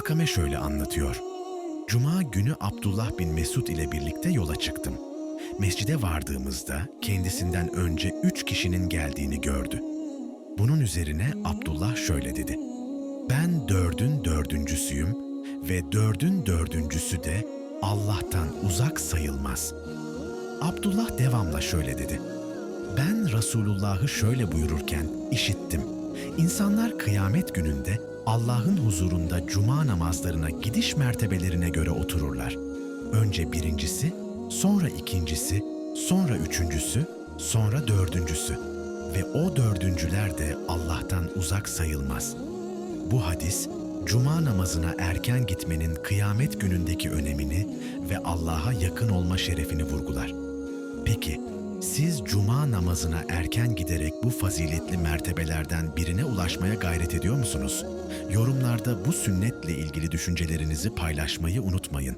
Alkame şöyle anlatıyor. Cuma günü Abdullah bin Mesud ile birlikte yola çıktım. Mescide vardığımızda kendisinden önce üç kişinin geldiğini gördü. Bunun üzerine Abdullah şöyle dedi. Ben dördün dördüncüsüyüm ve dördün dördüncüsü de Allah'tan uzak sayılmaz. Abdullah devamla şöyle dedi. Ben Resulullah'ı şöyle buyururken işittim. İnsanlar kıyamet gününde Allah'ın huzurunda cuma namazlarına gidiş mertebelerine göre otururlar. Önce birincisi, sonra ikincisi, sonra üçüncüsü, sonra dördüncüsü. Ve o dördüncüler de Allah'tan uzak sayılmaz. Bu hadis, cuma namazına erken gitmenin kıyamet günündeki önemini ve Allah'a yakın olma şerefini vurgular. Peki, siz cuma namazına erken giderek bu faziletli mertebelerden birine ulaşmaya gayret ediyor musunuz? Yorumlarda bu sünnetle ilgili düşüncelerinizi paylaşmayı unutmayın.